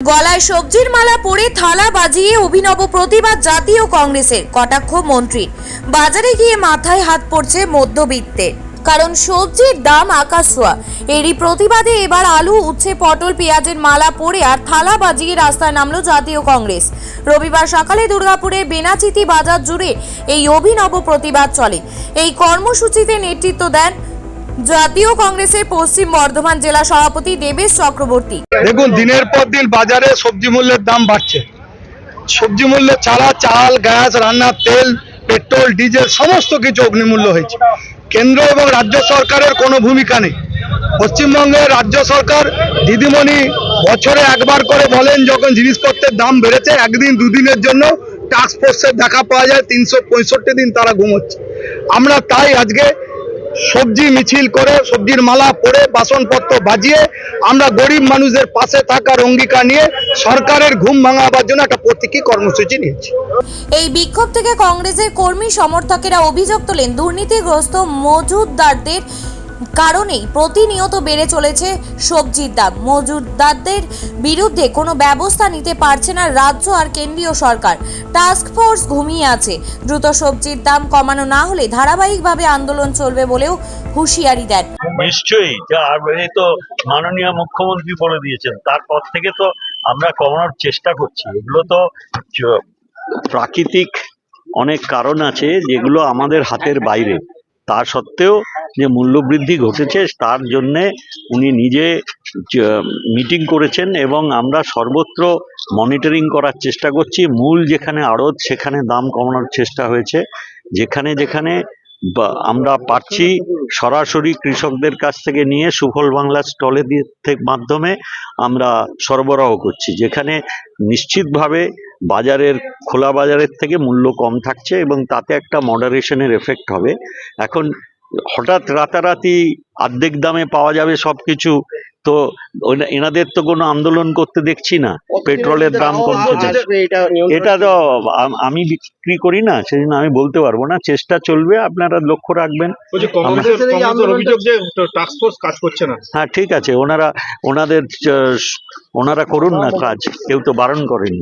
গলায় সবজির মালা পরে থালা বাজিয়ে অভিনব প্রতিবাদ জাতীয় কংগ্রেসের কটাক্ষ মন্ত্রী। বাজারে গিয়ে মাথায় হাত পড়ছে মধ্যবিত্তের কারণ সবজির দাম আকাশ এরই প্রতিবাদে এবার আলু, উচ্ছে, পটল, পেঁয়াজের মালা পরে আর থালা বাজিয়ে রাস্তায় নামলো জাতীয় কংগ্রেস। রবিবার সকালে দুর্গাপুরের বেনাচিতি বাজার জুড়ে এই অভিনব প্রতিবাদ চলে। এই কর্মসূচিতে নেতৃত্ব দেন জাতীয় কংগ্রেসের পশ্চিম বর্ধমান জেলা সভাপতি দেবেশ চক্রবর্তী। দেখুন, দিনের পর দিন বাজারে সবজি মূল্যের দাম বাড়ছে। সবজি মূল্য ছাড়া চাল, গ্যাস রান্নার তেল, পেট্রোল, ডিজেল, সমস্ত কিছু অগ্নিমূল্য হয়েছে। কেন্দ্র এবং রাজ্য সরকারের কোনো ভূমিকা নেই। পশ্চিমবঙ্গের রাজ্য সরকার দিদিমণি বছরে একবার করে বলেন, যখন জিনিসপত্রের দাম বেড়েছে, একদিন, দুদিনের জন্য টাস্ক ফোর্সের দেখা পাওয়া যায়, তিনশো পঁয়ষট্টি দিন তারা ঘুমোচ্ছে। আমরা তাই আজকে সবজি মিছিল করে, সবজির মালা পরে বাসনপত্র বাজিয়ে আমরা গরিব মানুষদের পাশে থাকার অঙ্গীকার নিয়ে সরকারের ঘুম ভাঙাবার জন্য একটা প্রতীকী কর্মসূচি নিয়েছি। এই বিক্ষোভ থেকে কংগ্রেসের কর্মী সমর্থকেরা অভিযোগ তোলেন, দুর্নীতিগ্রস্ত মজুদদারদের কারণেই প্রতিনিয়ত বেড়ে চলেছে সবজির দাম। মজুদদারদের বিরুদ্ধে কোনো ব্যবস্থা নিতে পারছে না রাজ্য আর কেন্দ্রীয় সরকার। টাস্ক ফোর্স ঘুমিয়ে আছে। দ্রুত সবজির দাম কমানো না হলে ধারাবাহিকভাবে আন্দোলন চলবে বলেও হুঁশিয়ারি দেন। নিশ্চয়ই এই তো মাননীয় মুখ্যমন্ত্রী বলে দিয়েছেন, তারপর থেকে তো আমরা কমানোর চেষ্টা করছি। এগুলো তো প্রাকৃতিক অনেক কারণ আছে যেগুলো আমাদের হাতের বাইরে। তা সত্ত্বেও যে মূল্যবৃদ্ধি ঘটেছে তার জন্যে উনি নিজে মিটিং করেছেন এবং আমরা সর্বত্র মনিটরিং করার চেষ্টা করছি। মূল যেখানে আড়ত, সেখানে দাম কমানোর চেষ্টা হয়েছে। যেখানে যেখানে আমরা পাচ্ছি সরাসরি কৃষকদের কাছ থেকে নিয়ে সুফল বাংলা স্টলে দিয়ে মাধ্যমে আমরা সরবরাহ করছি। যেখানে নিশ্চিতভাবে বাজারের, খোলা বাজারের থেকে মূল্য কম থাকছে এবং তাতে একটা মডারেশনের এফেক্ট হবে। এখন হঠাৎ রাতারাতি অর্ধেক দামে পাওয়া যাবে সব কিছু তো এনাদের তো কোনো আন্দোলন করতে দেখছি না। পেট্রোলের দাম কমছে এটা তো আমি বিক্রি করি না সেজন্য আমি বলতে পারব না। চেষ্টা চলবে আপনারা লক্ষ্য রাখবেন। বলছি কংগ্রেসের কংগ্রেসের অভিযোগ যে টাস্ক ফোর্স কাজ করছে না। হ্যাঁ ঠিক আছে ওনারা ওনাদের ওনারা করুন না। কাজ কেউ তো বারণ করেনি।